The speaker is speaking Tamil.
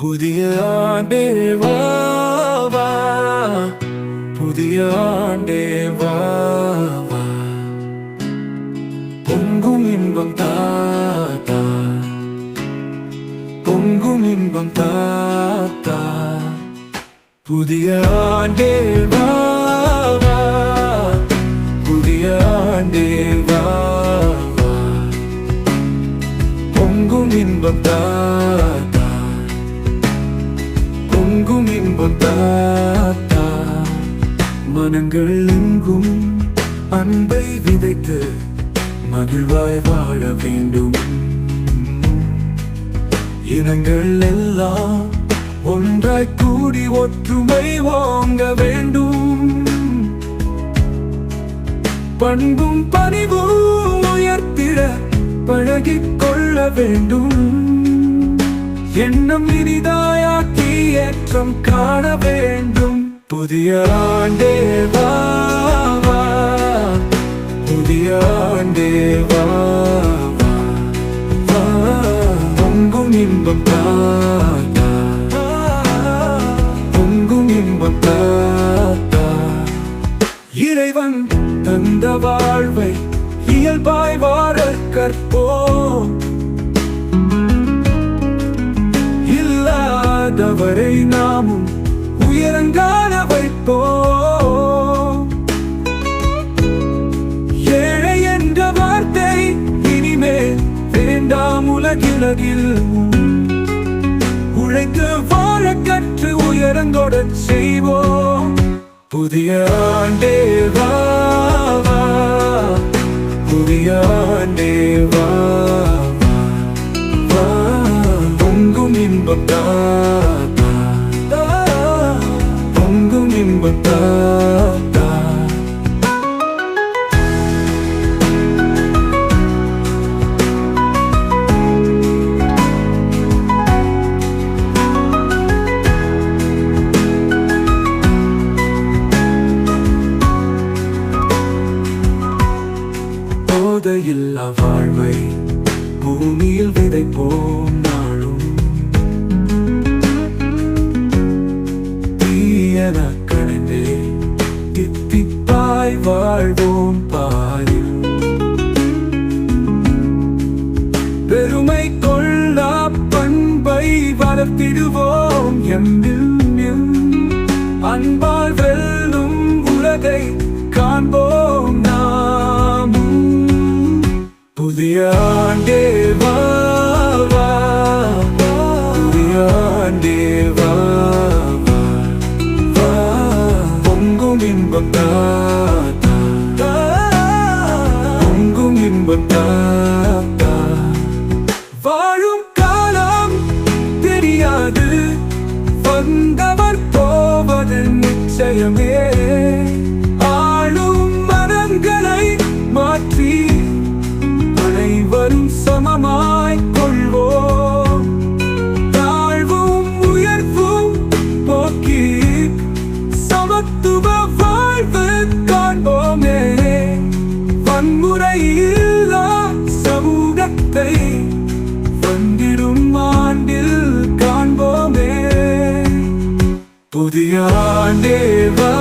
புதிய ஆண்டே வா புதிய ஆண்டே வா பொங்கும் இன்பம் தாத்தா. பொங்கும் இன்பம் தாத்தா. புதிய ஆண்டே வா புதிய ஆண்டே வா. பொங்கும் இன்பம் தாத்தா. பொங்கும் இன்பம் தாத்தா மனங்கள் எங்கும் அன்பை விதைத்து மகிழ்வாய் வாழ வேண்டும். இனங்கள் எல்லாம் ஒன்றாய் கூடி ஒற்றுமை வாங்க வேண்டும். பண்பும் பணிவும் உயர்த்திட பழகிக் கொள்ள வேண்டும். எண்ணம் இனிதாயாக்கி ஏற்றம் காண வேண்டும். புதிய ஆண்டே வா. புதிய ஆண்டே வா. பொங்கும் இன்பம் தாத்தா. பொங்கும் இன்பம் தாத்தா. இறைவன் தந்த வாழ்வை இயல்பாய் வாழ கற்போம். இல்லாதவரை நாமும் உயரங்கால வைப்போம். ஏழை என்ற வார்த்தை இனிமேல் வேண்டாம் உலகிலகில் உழைத்து வாழ கற்று உயரங்கோட செய்வோம். புதிய ஆண்டே வா. தாத்தா பொங்கும் இன்பம் தாத்தா போதையில்லா வாழ்வை பூமியில் விதைப்போம் நான். வளர்த்திடுவோம் எம்பில் அன்பால் வெல்லும் உலகை காண்போம் நாமும். புதிய ஆண்டே வா வா புதிய ஆண்டே வா பொங்கும் பொங்கும் வன்முறை சமூகத்தை வந்திடும் ஆண்டில் காண்போமே. புதிய ஆண்டேவா